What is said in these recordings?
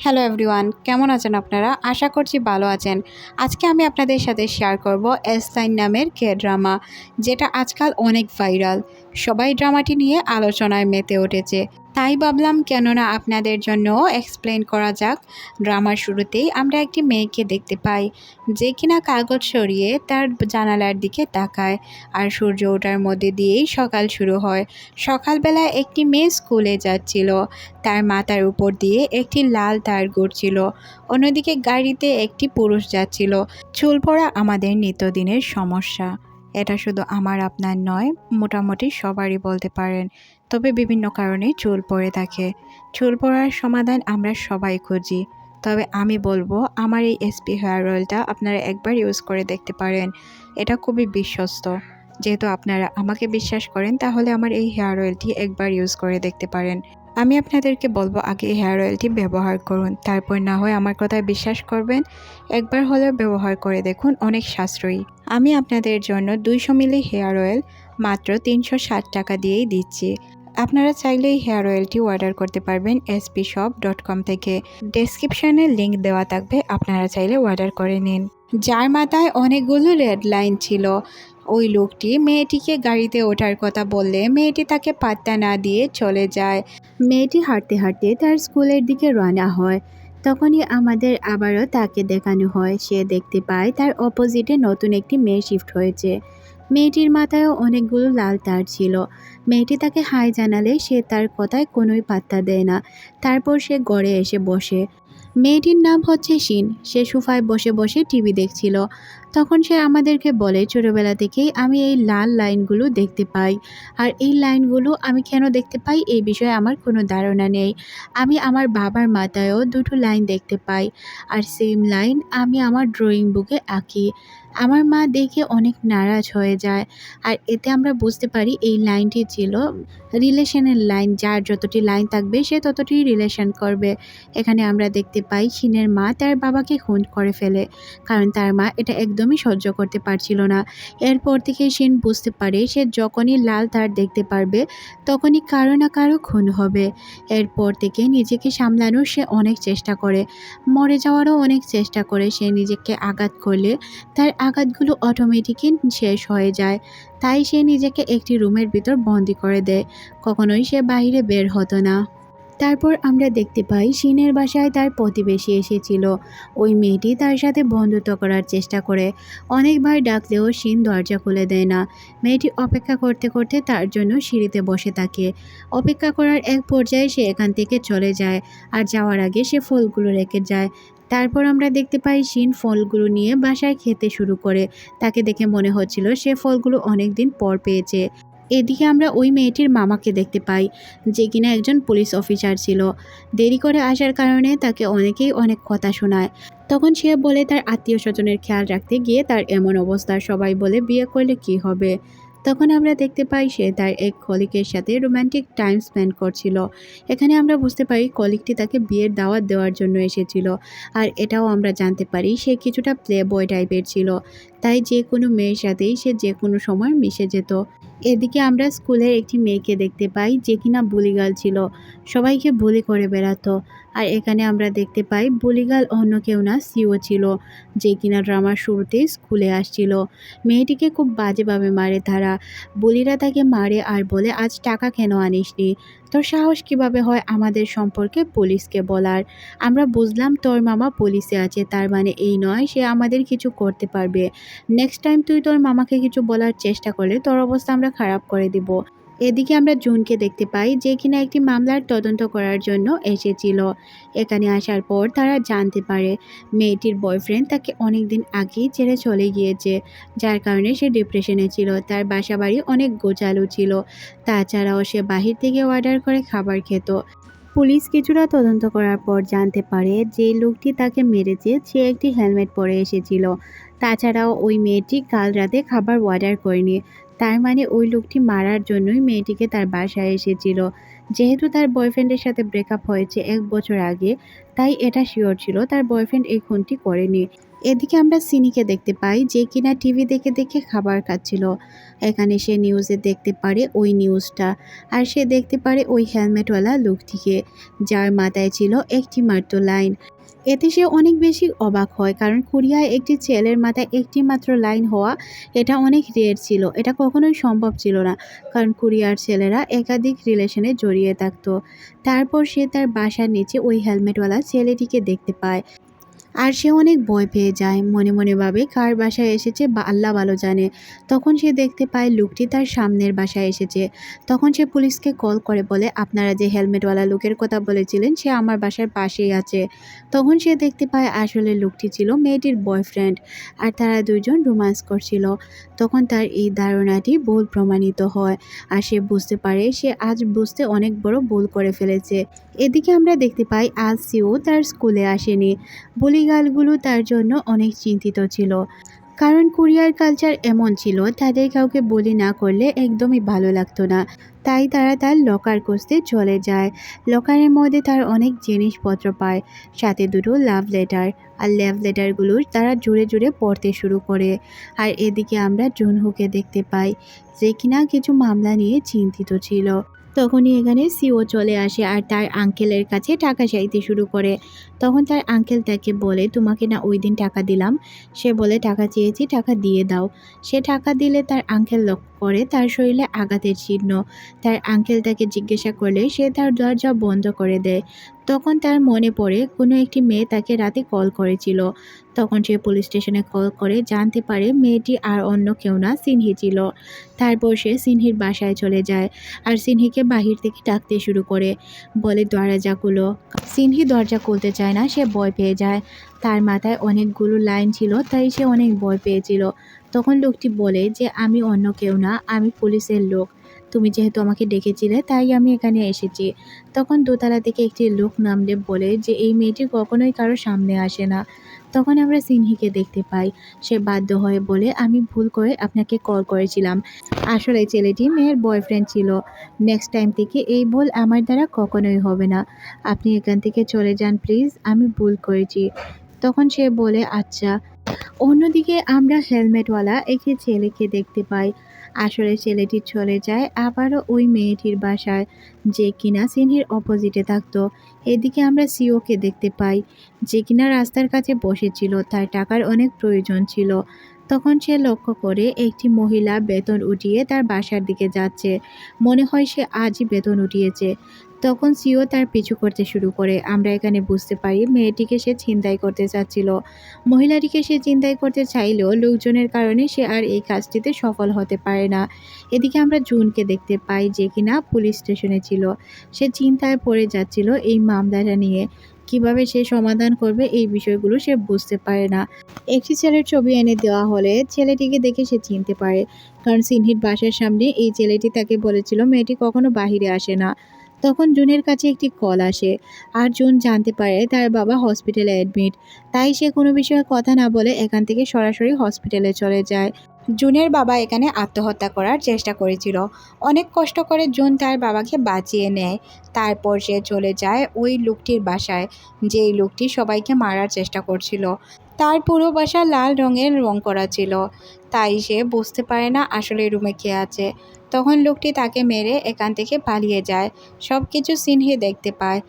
Hello everyone কেমন আছেন আপনারা? আশা করছি ভালো আছেন। আজকে আমি আপনাদের সাথে শেয়ার করব এসলাইন নামের কে ড্রামা যেটা আজকাল অনেক ভাইরাল সবাই ড্রামাটি নিয়ে আলোচনায় মেতে উঠেছে। তাই ভাবলাম, কেননা আপনাদের জন্য এক্সপ্লেন করা যাক। ড্রামার শুরুতেই আমরা একটি মেয়েকে দেখতে পাই, যে কিনা কাগজ সরিয়ে তার জানালার দিকে তাকায়, আর সূর্য ওঠার মধ্যে দিয়েই সকাল শুরু হয়। সকালবেলায় একটি মেয়ে স্কুলে যাচ্ছিল, তার মাথার উপর দিয়ে একটি লাল তার ঘুরছিল অন্যদিকে গাড়িতে একটি পুরুষ যাচ্ছিল, চুল পড়া আমাদের নিত্যদিনের সমস্যা। এটা শুধু আমার, আপনার নয়, মোটামুটি সবারই বলতে পারেন। তবে বিভিন্ন কারণে চুল পড়ে থাকে। চুল পড়ার সমাধান আমরা সবাই খুঁজি। তবে আমি বলব, আমার এই এসপি হেয়ার অয়েলটা আপনারা একবার ইউজ করে দেখতে পারেন। এটা খুবই বিশ্বস্ত। যেহেতু আপনারা আমাকে বিশ্বাস করেন, তাহলে আমার এই হেয়ার অয়েলটি একবার ইউজ করে দেখতে পারেন। আমি আপনাদেরকে বলব, আগে হেয়ার অয়েলটি ব্যবহার করুন। তারপর না হয় আমার কথায় বিশ্বাস করবেন। একবার হলেও ব্যবহার করে দেখুন, অনেক সাশ্রয়ী। আমি আপনাদের জন্য দুইশো মিলি হেয়ার অয়েল মাত্র তিনশো ষাট টাকা দিয়েই দিচ্ছি। আপনারা চাইলে এই হেয়ার অয়েলটি অর্ডার করতে পারবেন এসপি শপ ডট কম থেকে। ডেসক্রিপশানে লিঙ্ক দেওয়া থাকবে, আপনারা চাইলে অর্ডার করে নিন। যার মাথায় অনেকগুলো রেড লাইন ছিল, ওই লোকটি মেয়েটিকে গাড়িতে ওঠার কথা বললে মেয়েটি তাকে পাত্তা না দিয়ে চলে যায়। মেয়েটি হাঁটতে হাঁটতে তার স্কুলের দিকে রওনা হয়। তখনই আমাদের আবারও তাকে দেখানো হয়। সে দেখতে পায় তার অপোজিটে নতুন একটি মেয়ে শিফট হয়েছে। মেয়েটির মাথায়ও অনেকগুলো লাল তার ছিল। মেয়েটি তাকে হাই জানালে সে তার কথায় কোনোই পাত্তা দেয় না। তারপর সে গড়ে এসে বসে। মেয়েটির নাম হচ্ছে শিন। সে সুফায় বসে বসে টিভি দেখছিল। তখন সে আমাদেরকে বলে, ছোটোবেলা থেকেই আমি এই লাল লাইনগুলো দেখতে পাই। আর এই লাইনগুলো আমি কেন দেখতে পাই? এই বিষয়ে আমার কোনো ধারণা নেই। আমি আমার বাবার মাথায়ও দুটো লাইন দেখতে পাই। আর সেম লাইন আমি আমার ড্রয়িং বুকে আঁকি। আমার মা দেখে অনেক নারাজ হয়ে যায়। আর এতে আমরা বুঝতে পারি এই লাইনটি ছিল রিলেশনের লাইন, যার যতটি লাইন থাকবে সে ততটি রিলেশন করবে। এখানে আমরা দেখতে পাই শিনের মা তার বাবাকে খুন করে ফেলে, কারণ তার মা এটা একদমই সহ্য করতে পারছিল না। এরপর থেকে শিন বুঝতে পারে সে যখনই লাল তার দেখতে পারবে, তখনই কারও না কারও খুন হবে। এরপর থেকে নিজেকে সামলানোর সে অনেক চেষ্টা করে, মরে যাওয়ারও অনেক চেষ্টা করে। সে নিজেকে আঘাত করলে তার আঘাতগুলো অটোমেটিকই শেষ হয়ে যায়। তাই সে নিজেকে একটি রুমের ভিতর বন্দি করে দেয়। কখনোই সে বাইরে বের হতো না। তারপর আমরা দেখতে পাই, শিনের বাসায় তার প্রতিবেশী এসেছিল। ওই মেয়েটি তার সাথে বন্ধুত্ব করার চেষ্টা করে। অনেকবার ডাকলেও শিন দরজা খুলে দেয় না। মেয়েটি অপেক্ষা করতে করতে তার জন্য সিঁড়িতে বসে থাকে। অপেক্ষা করার এক পর্যায়ে সে এখান থেকে চলে যায়। আর যাওয়ার আগে সে ফুলগুলো রেখে যায়। তারপর আমরা দেখতে পাই শিন ফলগুলো নিয়ে বাসায় খেতে শুরু করে। তাকে দেখে মনে হচ্ছিল সে ফলগুলো অনেক দিন পর পেয়েছে। এদিকে আমরা ওই মেয়েটির মামাকে দেখতে পাই, যে কিনা একজন পুলিশ অফিসার ছিল। দেরি করে আসার কারণে তাকে অনেকেই অনেক কথা শোনায়। তখন সে বলে তার আত্মীয় স্বজনের খেয়াল রাখতে গিয়ে তার এমন অবস্থা, সবাই বলে বিয়ে করলে কি হবে? তখন আমরা দেখতে পাই সে তার এক কলিকের সাথে রোম্যান্টিক টাইম স্পেন্ড করছিল। এখানে আমরা বুঝতে পারি কলিকটি তাকে বিয়ের দাওয়াত দেওয়ার জন্য এসেছিল। আর এটাও আমরা জানতে পারি সে কিছুটা প্লে বয় টাইপের ছিল। তাই যে কোনো মেয়ের সাথেই সে যে কোনো সময় মিশে যেত। এদিকে আমরা স্কুলের একটি মেয়েকে দেখতে পাই যে কিনা বুলিগাল ছিল। সবাইকে বুলি করে বেড়াতো। আর এখানে আমরা দেখতে পাই বলিগাল অন্য কেউ না, সিও ছিল, যে কিনা ড্রামার শুরুতেই স্কুলে আসছিল। মেয়েটিকে খুব বাজেভাবে মারে তারা। বলিরা তাকে মারে আর বলে, আজ টাকা কেন আনিসনি? তোর সাহস কীভাবে হয় আমাদের সম্পর্কে পুলিশকে বলার? আমরা বুঝলাম তোর মামা পুলিশে আছে, তার মানে এই নয়, সে আমাদের কিছু করতে পারবে। নেক্সট টাইম তুই তোর মামাকে কিছু বলার চেষ্টা করলে তোর অবস্থা আমরা খারাপ করে দিব। এদিকে আমরা জুনকে দেখতে পাই যে কিনা একটি মামলার তদন্ত করার জন্য এসেছিল। এখানে আসার পর তারা জানতে পারে মেয়েটির বয়ফ্রেন্ড তাকে অনেক দিন আগেই ছেড়ে চলে গিয়েছে, যার কারণে সে ডিপ্রেশনে ছিল। তার বাসা বাড়ি অনেক গোচালু ছিল, তাছাড়াও সে বাহির থেকে অর্ডার করে খাবার খেত। পুলিশ কিছুটা তদন্ত করার পর জানতে পারে যে লোকটি তাকে মেরেছে, সে একটি হেলমেট পরে এসেছিল। তাছাড়াও ওই মেয়েটি কাল রাতে খাবার অর্ডার করেনি তার মানে ওই লোকটি মারার জন্যই মেয়েটিকে তার বাসায় এসেছিল। যেহেতু তার বয়ফ্রেন্ডের সাথে ব্রেকআপ হয়েছে এক বছর আগে, তাই এটা শিওর ছিল, তার বয়ফ্রেন্ড এই খুনটি করেনি। এদিকে আমরা সিনিকে দেখতে পাই, যে কিনা টিভি দেখে দেখে খাবার খাচ্ছিল। এখানে সে নিউজে দেখতে পারে ওই নিউজটা আর সে দেখতে পারে ওই হেলমেটওয়ালা লোকটিকে, যার মাথায় ছিল একটি মাত্র লাইন এতে সে অনেক বেশি অবাক হয়, কারণ কোরিয়ায় একটি ছেলের মাথায় একটি মাত্র লাইন হওয়া, এটা অনেক রেয়ার ছিল। এটা কখনোই সম্ভব ছিল না, কারণ কোরিয়ার ছেলেরা একাধিক রিলেশনে জড়িয়ে থাকতো। তারপর সে তার বাসার নিচে ওই হেলমেটওয়ালা ছেলেটিকে দেখতে পায়। আর সে অনেক ভয় পেয়ে যায়। মনে মনে ভাবে, কার বাসায় এসেছে বা আল্লাহ ভালো জানে। তখন সে দেখতে পায় লোকটি তার সামনের বাসায় এসেছে। তখন সে পুলিশকে কল করে বলে, আপনারা যে হেলমেটওয়ালা লোকের কথা বলেছিলেন, সে আমার বাসার পাশেই আছে। তখন সে দেখতে পায় আসলে লোকটি ছিল মেয়েটির বয়ফ্রেন্ড আর তারা দুইজন রোমান্স করছিল। তখন তার এই ধারণাটি ভুল প্রমাণিত হয় আর সে বুঝতে পারে, সে আজ বুঝতে অনেক বড় ভুল করে ফেলেছে। এদিকে আমরা দেখতে পাই আজ সিও তার স্কুলে আসেনি। বুলিগালগুলো তার জন্য অনেক চিন্তিত ছিল। কারণ কোরিয়ার কালচার এমন ছিল, তাদের কাউকে বলি না করলে একদমই ভালো লাগতো না। তাই তারা তার লকার খুঁজতে চলে যায়। লকারের মধ্যে তার অনেক জিনিসপত্র পায়, সাথে দুটো লাভ লেটার আর লাভ লেটারগুলো তারা জুড়ে জুড়ে পড়তে শুরু করে। আর এদিকে আমরা জুনহুকে দেখতে পাই, যে কিনা কিছু মামলা নিয়ে চিন্তিত ছিল। তখনই এখানে সিও চলে আসে আর তার আঙ্কেলের কাছে টাকা চাইতে শুরু করে। তখন তার আঙ্কেল তাকে বলে, তোমাকে না ওই দিন টাকা দিলাম। সে বলে, টাকা চেয়েছি, টাকা দিয়ে দাও। সে টাকা দিলে তার আঙ্কেল লক্ষ্য করে তার শরীরে আঘাতের চিহ্ন, তার আঙ্কেল তাকে জিজ্ঞাসা করলে সে তার দরজা বন্ধ করে দেয়। তখন তার মনে পড়ে কোনো একটি মেয়ে তাকে রাতে কল করেছিল। তখন সে পুলিশ স্টেশনে কল করে জানতে পারে মেয়েটি আর অন্য কেউ না, সিনহি ছিল। তারপর সে সিনহির বাসায় চলে যায় আর সিনহিকে বাহির থেকে ডাকতে শুরু করে। বলে, দরজা খুলো। সিনহি দরজা খুলতে চায় না, সে ভয় পেয়ে যায়। তার মাথায় অনেকগুলো লাইন ছিল, তাই সে অনেক ভয় পেয়েছিল। তখন লোকটি বলে যে, আমি অন্য কেউ না, আমি পুলিশের লোক। তুমি যেহেতু আমাকে ডেকেছিলে, তাই আমি এখানে এসেছি। তখন দোতলা থেকে একটি লোক নামলে বলে যে, এই মেয়েটি কখনোই কারও সামনে আসে না। তখন আমরা সিনহিকে দেখতে পাই। সে বাধ্য হয়ে বলে, আমি ভুল করে আপনাকে কল করেছিলাম। আসলে ছেলেটি মেয়ের বয়ফ্রেন্ড ছিল। নেক্সট টাইম থেকে এই ভুল আমার দ্বারা কখনোই হবে না। আপনি এখান থেকে চলে যান, প্লিজ। আমি ভুল করেছি। তখন সে বলে আচ্ছা। অন্যদিকে আমরা হেলমেটওয়ালা একটি ছেলেকে দেখতে পাই। আসলে ছেলেটি চলে যায় আবারও ওই মেয়েটির বাসায়, যে কিনা সিনহির অপোজিটে থাকতো। এদিকে আমরা সিওকে দেখতে পাই, যে কিনা রাস্তার কাছে বসেছিল, তার টাকার অনেক প্রয়োজন ছিল। তখন সে লক্ষ্য করে একটি মহিলা বেতন উঠিয়ে তার বাসার দিকে যাচ্ছে। মনে হয় সে আজই বেতন উঠিয়েছে। তখন সিও তার পিছু করতে শুরু করে। আমরা এখানে বুঝতে পারি, মেয়েটিকে সে ছিনতাই করতে চাচ্ছিল। মহিলাটিকে সে চিন্তাই করতে চাইলেও লোকজনের কারণে সে আর এই কাজটিতে সফল হতে পারে না। এদিকে আমরা জুনকে দেখতে পাই যে কিনা পুলিশ স্টেশনে ছিল। সে চিন্তায় পড়ে যাচ্ছিল এই মামলাটা নিয়ে। কীভাবে সে সমাধান করবে এই বিষয়গুলো সে বুঝতে পারে না। একটি ছেলের ছবি এনে দেওয়া হলে ছেলেটিকে দেখে সে চিনতে পারে। কারণ সিনহির বাসার সামনে এই ছেলেটি তাকে বলেছিল, মেয়েটি কখনো বাহিরে আসে না। তখন জুনের কাছে একটি কল আসে আর জুন জানতে পারে তার বাবা হসপিটালে অ্যাডমিট তাই সে কোনো বিষয়ে কথা না বলে এখান থেকে সরাসরি হসপিটালে চলে যায়। জুনের বাবা এখানে আত্মহত্যা করার চেষ্টা করেছিল। অনেক কষ্ট করে জুন তার বাবাকে বাঁচিয়ে নেয়। তারপর সে চলে যায় ওই লোকটির বাসায়, যেই লোকটি সবাইকে মারার চেষ্টা করছিল। তার পুরো বাসা লাল রঙের রং করা ছিল। তাই সে বুঝতে পারে না আসলে রুমে কে আছে। তখন লোকটি তাকে মেরে এখান থেকে পালিয়ে যায়। সব কিছু সিনহি দেখতে পায়।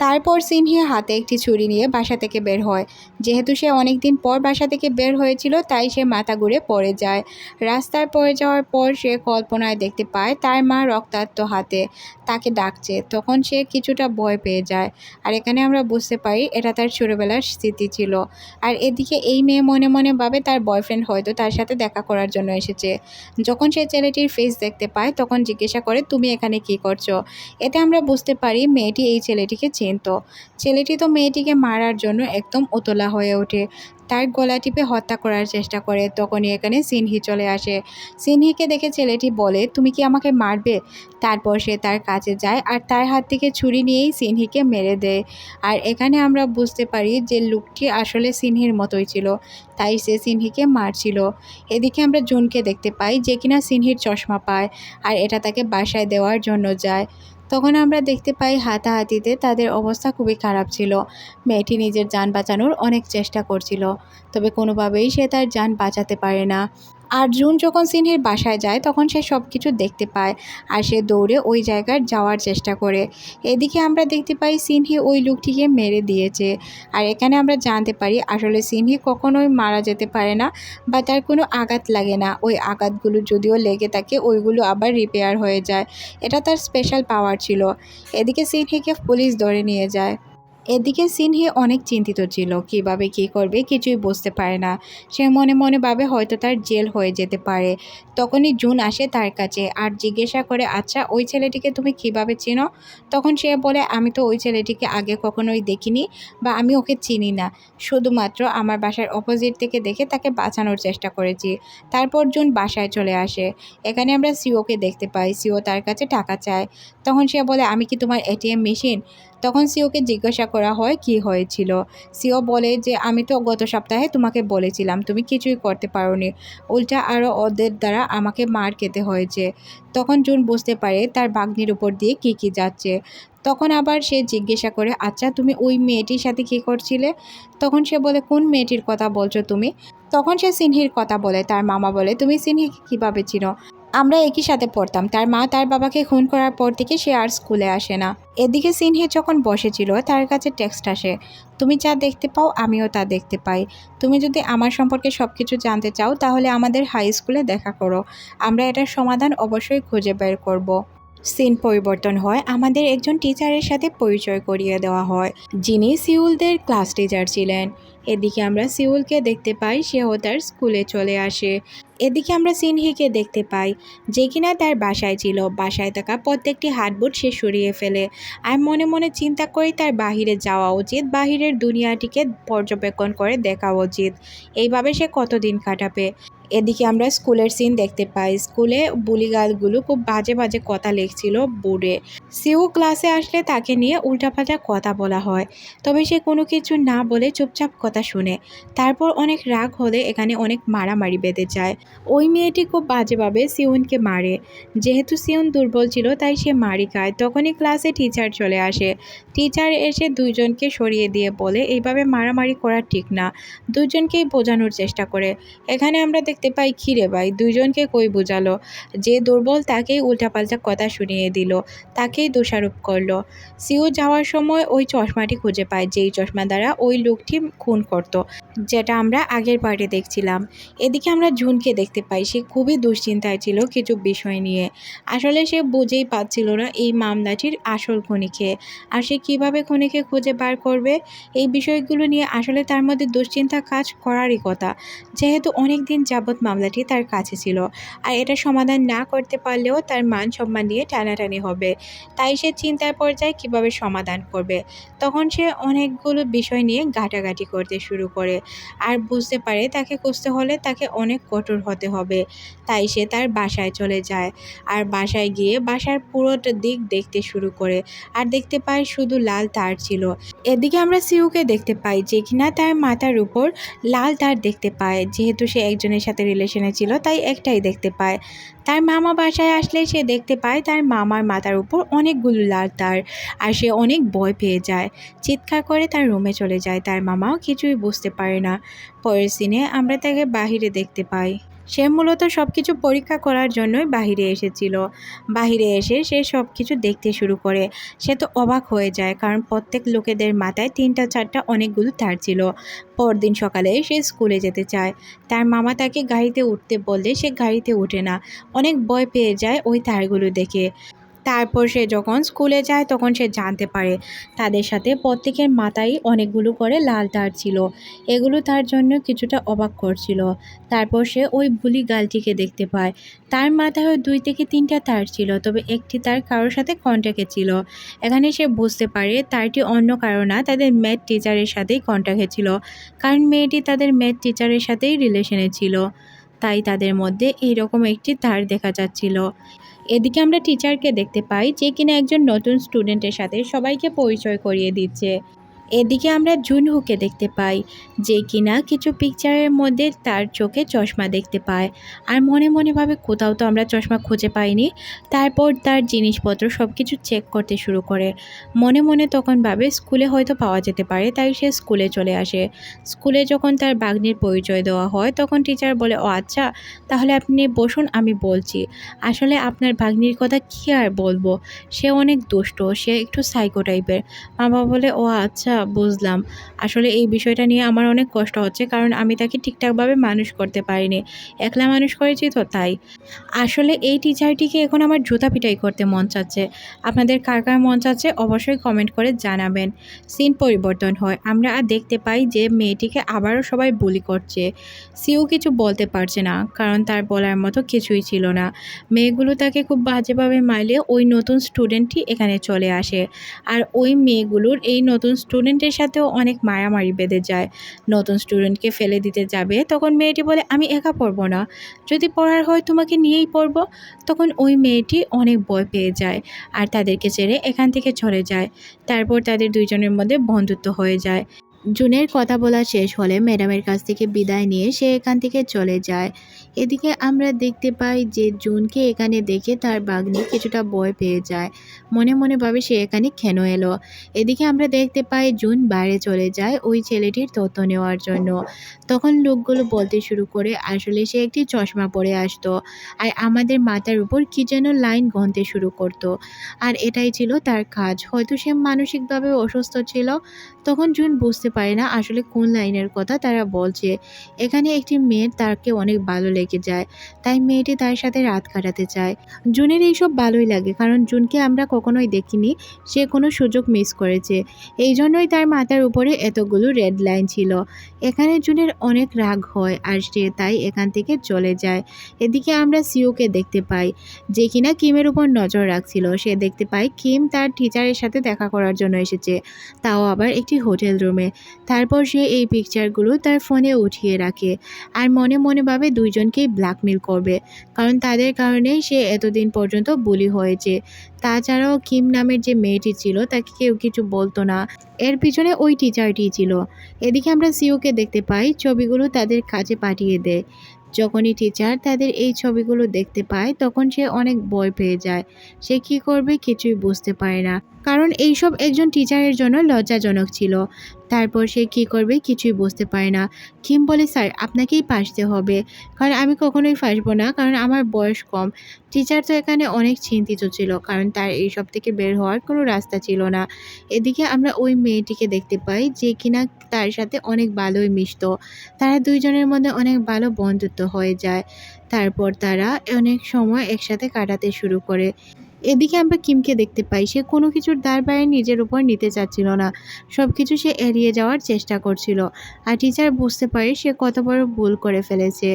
তারপর সিনহি হাতে একটি ছুরি নিয়ে বাসা থেকে বের হয়। যেহেতু সে অনেক দিন পর বাসা থেকে বের হয়েছিল, তাই সে মাথা ঘুরে পড়ে যায়। রাস্তায় পড়ে যাওয়ার পর সে কল্পনায় দেখতে পায়, তার মা রক্তাক্ত হাতে তাকে ডাকছে। তখন সে কিছুটা ভয় পেয়ে যায়। আর এখানে আমরা বুঝতে পারি, এটা তার ছোটোবেলার স্মৃতি ছিল। আর এদিকে এই মেয়ে মনে মনে ভাবে তার বয়ফ্রেন্ড হয়তো তার সাথে দেখা করার জন্য এসেছে। যখন সে ছেলেটির ফেস দেখতে পায়, তখন জিজ্ঞাসা করে, তুমি এখানে কি করছ? এতে আমরা বুঝতে পারি, মেয়েটি এই ছেলেটিকে চিনত ছেলেটি তো মেয়েটিকে মারার জন্য একদম উতলা হয়ে ওঠে। তার গলা টিপে হত্যা করার চেষ্টা করে। তখনই এখানে সিনহি চলে আসে। সিনহিকে দেখে ছেলেটি বলে, তুমি কি আমাকে মারবে? তারপর সে তার কাছে যায় আর তার হাত থেকে ছুরি নিয়েই সিনহিকে মেরে দেয়। আর এখানে আমরা বুঝতে পারি যে লোকটি আসলে সিনহির মতোই ছিল, তাই সে সিনহিকে মারছিল। এদিকে আমরা জুনকে দেখতে পাই যে কিনা সিনহির চশমা পায় আর এটা তাকে বাসায় দেওয়ার জন্য যায়। তখন আমরা দেখতে পাই হাতাহাতিতে তাদের অবস্থা খুবই খারাপ ছিল। মেয়েটি নিজের যান বাঁচানোর অনেক চেষ্টা করছিল, তবে কোনোভাবেই সে তার যান বাঁচাতে পারে না। আর জুন যখন সিনহির বাসায় যায়, তখন সে সব কিছু দেখতে পায় আর সে দৌড়ে ওই জায়গায় যাওয়ার চেষ্টা করে। এদিকে আমরা দেখতে পাই সিনহি ওই লোকটিকে মেরে দিয়েছে। আর এখানে আমরা জানতে পারি আসলে সিনহি কখনোই মারা যেতে পারে না বা তার কোনো আঘাত লাগে না। ওই আঘাতগুলো যদিও লেগে থাকে, ওইগুলো আবার রিপেয়ার হয়ে যায়। এটা তার স্পেশাল পাওয়ার ছিল। এদিকে সিনহিকে পুলিশ ধরে নিয়ে যায়। এদিকে সিনহি অনেক চিন্তিত ছিল, কীভাবে কি করবে কিছুই বুঝতে পারে না। সে মনে মনে ভাবে হয়তো তার জেল হয়ে যেতে পারে। তখনই জুন আসে তার কাছে আর জিজ্ঞাসা করে আচ্ছা ওই ছেলেটিকে তুমি কীভাবে চিনো? তখন সে বলে, আমি তো ওই ছেলেটিকে আগে কখনোই দেখিনি বা আমি ওকে চিনি না। শুধুমাত্র আমার বাসার অপোজিট থেকে দেখে তাকে বাঁচানোর চেষ্টা করেছি। তারপর জুন বাসায় চলে আসে। এখানে আমরা সিওকে দেখতে পাই। সিও তার কাছে টাকা চায়। তখন সে বলে, আমি কি তোমার এটিএম মেশিন তখন সিওকে জিজ্ঞাসা করা হয় কি হয়েছিল। সিও বলে যে, আমি তো গত সপ্তাহে তোমাকে বলেছিলাম, তুমি কিছুই করতে পারোনি। উল্টা আরও ওদের দ্বারা আমাকে মার খেতে হয়েছে। তখন জুন বুঝতে পারে তার বাগ্নির উপর দিয়ে কি কি যাচ্ছে। তখন আবার সে জিজ্ঞাসা করে আচ্ছা তুমি ওই মেয়েটির সাথে কী করছিলে? তখন সে বলে, কোন মেয়েটির কথা বলছো তুমি? তখন সে সিনহির কথা বলে, তার মামা বলে, তুমি সিনহিকে কীভাবে চিনো? আমরা একই সাথে পড়তাম। তার মা তার বাবাকে খুন করার পর থেকে সে আর স্কুলে আসে না। এদিকে সিনহে যখন বসেছিল, তার কাছে টেক্সট আসে, তুমি যা দেখতে পাও, আমিও তা দেখতে পাই। তুমি যদি আমার সম্পর্কে সব কিছু জানতে চাও, তাহলে আমাদের হাই স্কুলে দেখা করো। আমরা এটার সমাধান অবশ্যই খুঁজে বের করব। সিন পরিবর্তন হয়। আমাদের একজন টিচারের সাথে পরিচয় করিয়ে দেওয়া হয়, যিনি সিউলদের ক্লাস টিচার ছিলেন। এদিকে আমরা সিউলকে দেখতে পাই, সেও তার স্কুলে চলে আসে। এদিকে আমরা সিনহিকে দেখতে পাই, যে কিনা তার বাসায় ছিল। বাসায় থাকা প্রত্যেকটি হাতবুট সে সরিয়ে ফেলে। আর মনে মনে চিন্তা করি তার বাহিরে যাওয়া উচিত, বাহিরের দুনিয়াটিকে পর্যবেক্ষণ করে দেখা উচিত। এইভাবে সে কতদিন কাটাবে? এদিকে আমরা স্কুলের সিন দেখতে পাই। স্কুলে বুলিগালগুলো খুব বাজে বাজে কথা লিখছিল বোর্ডে। সিউ ক্লাসে আসলে তাকে নিয়ে উল্টাপাল্টা কথা বলা হয়। তবে সে কোনো কিছু না বলে চুপচাপ কথা শুনে। তারপর অনেক রাগ হলে এখানে অনেক মারামারি বেঁধে যায়। ওই মেয়েটি খুব বাজেভাবে সিউনকে মারে। যেহেতু সিউন দুর্বল ছিল, তাই সে মারি খায়। তখনই ক্লাসে টিচার চলে আসে। টিচার এসে দুইজনকে সরিয়ে দিয়ে বলে, এইভাবে মারামারি করা ঠিক না। দুজনকেই বোঝানোর চেষ্টা করে। এখানে আমরা দেখতে পাই, খিরে ভাই, দুইজনকে কই বোঝালো? যে দুর্বল তাকেই উল্টাপাল্টা কথা শুনিয়ে দিল, তাকেই দোষারোপ করল। সিউ যাওয়ার সময় ওই চশমাটি খুঁজে পায়, যেই চশমা দ্বারা ওই লোকটি খুন করত, যেটা আমরা আগের পার্টে দেখছিলাম। এদিকে আমরা ঝুনকে দেখতে পাই, সে খুবই দুশ্চিন্তায় ছিল কিছু বিষয় নিয়ে। আসলে সে বুঝেই পাচ্ছিল না এই মামলাটির আসল খনিকে। আর সে কীভাবে খনিকে খুঁজে বার করবে? এই বিষয়গুলো নিয়ে আসলে তার মধ্যে দুশ্চিন্তা কাজ করারই কথা। যেহেতু অনেক দিন যাবৎ মামলাটি তার কাছে ছিল, আর এটা সমাধান না করতে পারলেও তার মান সম্মান নিয়ে টানাটানি হবে। তাই সে চিন্তায় পর্যায়ে কীভাবে সমাধান করবে? তখন সে অনেকগুলো বিষয় নিয়ে ঘাটাঘাটি করতে শুরু করে। আর বুঝতে পারে তাকে কষতে হলে তাকে অনেক কঠোর হতে হবে। তাই সে তার বাসায় চলে যায়। আর বাসায় গিয়ে বাসার পুরোটা দিক দেখতে শুরু করে। আর দেখতে পায় শুধু লাল তার ছিল। এদিকে আমরা সিউকে দেখতে পাই যে কিনা তার মাথার উপর লাল তার দেখতে পায়। যেহেতু সে একজনের সাথে রিলেশনে ছিল, তাই একটাই দেখতে পায়। তার মামা বাসায় আসলে সে দেখতে পায় তার মামার মাথার উপর অনেকগুলো লাল তার। আর সে অনেক ভয় পেয়ে যায়। চিৎকার করে তার রুমে চলে যায়। তার মামাও কিছুই বুঝতে পারে না। পরের সিনে আমরা তাকে বাহিরে দেখতে পাই। সে মূলত সব কিছু পরীক্ষা করার জন্যই বাহিরে এসেছিল। বাহিরে এসে সে সব কিছু দেখতে শুরু করে। সে তো অবাক হয়ে যায়, কারণ প্রত্যেক লোকেদের মাথায় তিনটা, চারটা অনেকগুলো তার ছিল। পরদিন সকালে সে স্কুলে যেতে চায়। তার মামা তাকে গাড়িতে উঠতে বললে সে গাড়িতে ওঠে না। অনেক ভয় পেয়ে যায় ওই তারগুলো দেখে। তারপর সে যখন স্কুলে যায় তখন সে জানতে পারে তাদের সাথে প্রত্যেকের মাথায় অনেকগুলো করে লাল তার ছিল। এগুলো তার জন্য কিছুটা অবাক করছিল। তারপর সে ওই বুলি গালটিকে দেখতে পায়। তার মাথায় দুই থেকে তিনটা তার ছিল, তবে একটি তার কারোর সাথে কন্ট্যাক্টে ছিল। এখানে সে বুঝতে পারে তারটি অন্য কারও না, তাদের ম্যাথ টিচারের সাথেই কন্ট্যাক্টে ছিল, কারণ মেয়েটি তাদের ম্যাথ টিচারের সাথেই রিলেশনে ছিল। তাই তাদের মধ্যে এইরকম একটি তার দেখা যাচ্ছিল। এদিকে আমরা টিচারকে দেখতে পাই যে কিনা একজন নতুন স্টুডেন্টের সাথে সবাইকে পরিচয় করিয়ে দিচ্ছে। এদিকে আমরা জুনহুকে দেখতে পাই, যে কিনা কিছু পিকচারের মধ্যে তার চোখে চশমা দেখতে পায়। আর মনে মনে ভাবে কোথাও তো আমরা চশমা খুঁজে পাইনি। তারপর তার জিনিসপত্র সব কিছু চেক করতে শুরু করে। মনে মনে তখন ভাবে স্কুলে হয়তো পাওয়া যেতে পারে, তাই সে স্কুলে চলে আসে। স্কুলে যখন তার বাগ্নির পরিচয় দেওয়া হয়, তখন টিচার বলে, ও আচ্ছা তাহলে আপনি বসুন, আমি বলছি। আসলে আপনার ভাগ্নির কথা কী আর বলব? সে অনেক দুষ্ট, সে একটু সাইকো টাইপের মা বাবা বলে, ও আচ্ছা বুঝলাম। আসলে এই বিষয়টা নিয়ে আমার অনেক কষ্ট হচ্ছে কারণ আমি তাকে ঠিকঠাকভাবে মানুষ করতে পারিনি। একলা মানুষ করেছি তো তাই। আসলে এই টিচারটিকে এখন আমার জুতা পিটাই করতে মন চাচ্ছে। আপনাদের কার কার মন চাচ্ছে অবশ্যই কমেন্ট করে জানাবেন। সিন পরিবর্তন হয়। আমরা আর দেখতে পাই যে মেয়েটিকে আবারও সবাই বুলি করছে। সিও কিছু বলতে পারছে না, কারণ তার বলার মতো কিছুই ছিল না। মেয়েগুলো তাকে খুব বাজেভাবে মাইলে ওই নতুন স্টুডেন্টটি এখানে চলে আসে। আর ওই মেয়েগুলোর এই নতুন স্টুডেন্টের সাথেও অনেক মারামারি বেঁধে যায়। নতুন স্টুডেন্টকে ফেলে দিতে যাবে, তখন মেয়েটি বলে, আমি একা পড়ব না। যদি পড়ার হয় তোমাকে নিয়েই পড়ব। তখন ওই মেয়েটি অনেক ভয় পেয়ে যায় আর তাদেরকে ছেড়ে এখান থেকে চলে যায়। তারপর তাদের দুইজনের মধ্যে বন্ধুত্ব হয়ে যায়। জুনের কথা বলা শেষ হলে ম্যাডামের কাছ থেকে বিদায় নিয়ে সে এখান থেকে চলে যায়। এদিকে আমরা দেখতে পাই যে জুনকে এখানে দেখে তার বাগ্নি কিছুটা ভয় পেয়ে যায়। মনে মনে ভাবে সে এখানে কেন এলো? এদিকে আমরা দেখতে পাই জুন বাইরে চলে যায় ওই ছেলেটির তথ্য নেওয়ার জন্য। তখন লোকগুলো বলতে শুরু করে, আসলে সে একটি চশমা পরে আসতো আর আমাদের মাথার উপর কি যেন লাইন গনতে শুরু করতো। আর এটাই ছিল তার কাজ। হয়তো সে মানসিকভাবে অসুস্থ ছিল। তখন জুন বুঝতে পারে না। আসলে কোন লাইনের কথা তারা বলছে, এখানে একটি মেয়ের তাকে অনেক ভালো লেগে যায়, তাই মেয়েটি তার সাথে রাত কাটাতে চায়। জুনের এইসব ভালোই লাগে, কারণ জুনকে আমরা কখনোই দেখিনি, সে কোনো সুযোগ মিস করেছে। এই জন্যই তার মাথার উপরে এতগুলো রেড লাইন ছিল। এখানে জুনের অনেক রাগ হয় আর সে তাই এখান থেকে চলে যায়। এদিকে আমরা সিওকে দেখতে পাই, যে কিনা কিমের উপর নজর রাখছিল। সে দেখতে পায় কিম তার টিচারের সাথে দেখা করার জন্য এসেছে, তাও আবার একটি হোটেল রুমে তারপর সে এই পিকচারগুলো তার ফোনে উঠিয়ে রাখে আর মনে মনে ভাবে দুইজনকেই ব্ল্যাকমেল করবে। কারণ তাদের কারণেই সে এতদিন পর্যন্ত বুলি হয়েছে। তাছাড়াও কিম নামের যে মেয়েটি ছিল, তাকে কেউ কিছু বলতো না। এর পিছনে ওই টিচারটি ছিল। এদিকে আমরা সিওকে দেখতে পাই, ছবিগুলো তাদের কাছে পাঠিয়ে দেয়। যখনই টিচার তাদের এই ছবিগুলো দেখতে পায়, তখন সে অনেক ভয় পেয়ে যায়। সে কি করবে কিছুই বুঝতে পারে না। কারণ এইসব একজন টিচারের জন্য লজ্জাজনক ছিল। তারপর সে কি করবে কিছুই বুঝতে পারে না। কিম বলে, স্যার, আপনাকেই ফাঁসতে হবে। কারণ আমি কখনোই ফাঁসবো না, কারণ আমার বয়স কম। টিচার তো এখানে অনেক চিন্তিত ছিল, কারণ তার এইসব থেকে বের হওয়ার কোনো রাস্তা ছিল না। এদিকে আমরা ওই মেয়েটিকে দেখতে পাই, যে কিনা তার সাথে অনেক ভালোই মিশত। তারা দুইজনের মধ্যে অনেক ভালো বন্ধুত্ব হয়ে যায়। তারপর তারা অনেক সময় একসাথে কাটাতে শুরু করে। এদিকে আমরা কিমকে দেখতে পাই। সে কোনো কিছুর দাঁড় বাইরে নিজের উপর নিতে চাচ্ছিল না। সব কিছু সে এড়িয়ে যাওয়ার চেষ্টা করছিল। আর টিচার বুঝতে পারে সে কত বড় ভুল করে ফেলেছে।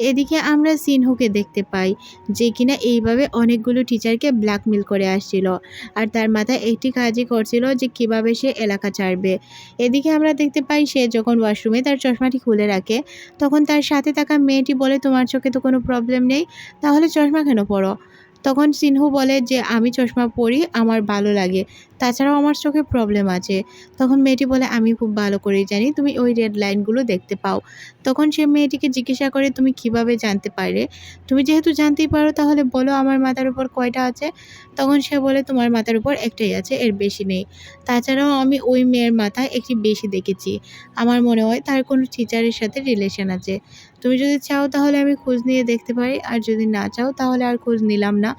এদিকে আমরা সিনহুকে দেখতে পাই, যে কিনা এইভাবে অনেকগুলো টিচারকে ব্ল্যাকমেল করে আসছিল। আর তার মাথায় একটি কাজই করছিল যে কীভাবে সে এলাকা ছাড়বে। এদিকে আমরা দেখতে পাই, সে যখন ওয়াশরুমে তার চশমাটি খুলে রাখে, তখন তার সাথে থাকা মেয়েটি বলে, তোমার চোখে তো কোনো প্রবলেম নেই, তাহলে চশমা কেন পরো তখন সিনহু বলে যে, আমি চশমা পরি, আমার ভালো লাগে। তাছাড়াও আমার চোখে প্রবলেম আছে। তখন মেয়েটি বলে, আমি খুব ভালো করেই জানি, তুমি ওই রেড লাইনগুলো দেখতে পাও। তখন সে মেয়েটিকে জিজ্ঞাসা করে, তুমি কীভাবে জানতে পারলে? তুমি যেহেতু জানতেই পারো, তাহলে বলো আমার মাথার উপর কয়টা আছে? তখন সে বলে, তোমার মাথার উপর একটাই আছে, এর বেশি নেই। তাছাড়াও আমি ওই মেয়ের মাথায় একটি বেশি দেখেছি। আমার মনে হয় তার কোনো টিচারের সাথে রিলেশন আছে। তুমি যদি চাও তাহলে আমি খোঁজ নিয়ে দেখতে পারি, আর যদি না চাও তাহলে আর খোঁজ নিলাম না।